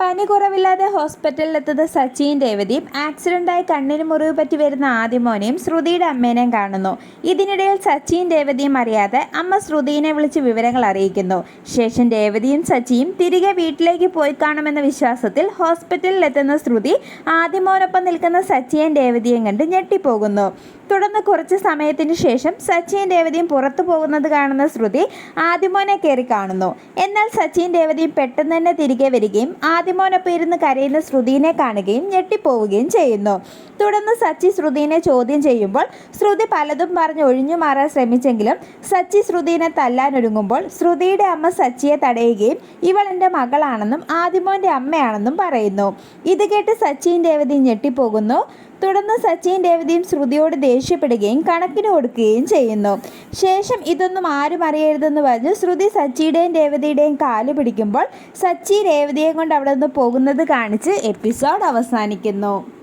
പനി കുറവില്ലാതെ ഹോസ്പിറ്റലിലെത്തുന്ന സച്ചിൻ രേവതിയും ആക്സിഡന്റായി കണ്ണിന് മുറിവ് പറ്റി വരുന്ന ആദ്യമോനെയും ശ്രുതിയുടെ അമ്മേനെയും കാണുന്നു. ഇതിനിടയിൽ സച്ചിൻ രേവതിയും അറിയാതെ അമ്മ ശ്രുതിനെ വിളിച്ച് വിവരങ്ങൾ അറിയിക്കുന്നു. ശേഷം രേവതിയും സച്ചിയും തിരികെ വീട്ടിലേക്ക് പോയി കാണുമെന്ന വിശ്വാസത്തിൽ ഹോസ്പിറ്റലിലെത്തുന്ന ശ്രുതി ആദ്യമോനൊപ്പം നിൽക്കുന്ന സച്ചിയും രേവതിയും കണ്ട് ഞെട്ടിപ്പോകുന്നു. തുടർന്ന് കുറച്ച് സമയത്തിന് ശേഷം സച്ചിൻ രേവതിയും പുറത്തു പോകുന്നത് കാണുന്ന ശ്രുതി ആദിമോനെ കയറി കാണുന്നു. എന്നാൽ സച്ചിൻ രേവതിയും പെട്ടെന്ന് തന്നെ തിരികെ വരികയും ആദിമോനൊപ്പം ഇരുന്ന് കരയുന്ന ശ്രുതിനെ കാണുകയും ഞെട്ടിപ്പോവുകയും ചെയ്യുന്നു. തുടർന്ന് സച്ചി ശ്രുതിനെ ചോദ്യം ചെയ്യുമ്പോൾ ശ്രുതി പലതും പറഞ്ഞ് ഒഴിഞ്ഞു മാറാൻ ശ്രമിച്ചെങ്കിലും സച്ചി ശ്രുതിനെ തല്ലാനൊരുങ്ങുമ്പോൾ ശ്രുതിയുടെ അമ്മ സച്ചിയെ തടയുകയും ഇവൾ എന്റെ മകളാണെന്നും ആദിമോന്റെ അമ്മയാണെന്നും പറയുന്നു. ഇത് കേട്ട് സച്ചിയും രേവതി ഞെട്ടിപ്പോകുന്നു. തുടർന്ന് സച്ചിൻ രേവതിയും ശ്രുതിയോട് ദേഷ്യപ്പെടുകയും കണക്കിന് കൊടുക്കുകയും ചെയ്യുന്നു. ശേഷം ഇതൊന്നും ആരും അറിയരുതെന്ന് പറഞ്ഞ് ശ്രുതി സച്ചിയുടെയും രേവതിയുടെയും കാൽ പിടിക്കുമ്പോൾ സച്ചി രേവതിയെ കൊണ്ട് അവിടെ നിന്ന് പോകുന്നത് കാണിച്ച് എപ്പിസോഡ് അവസാനിക്കുന്നു.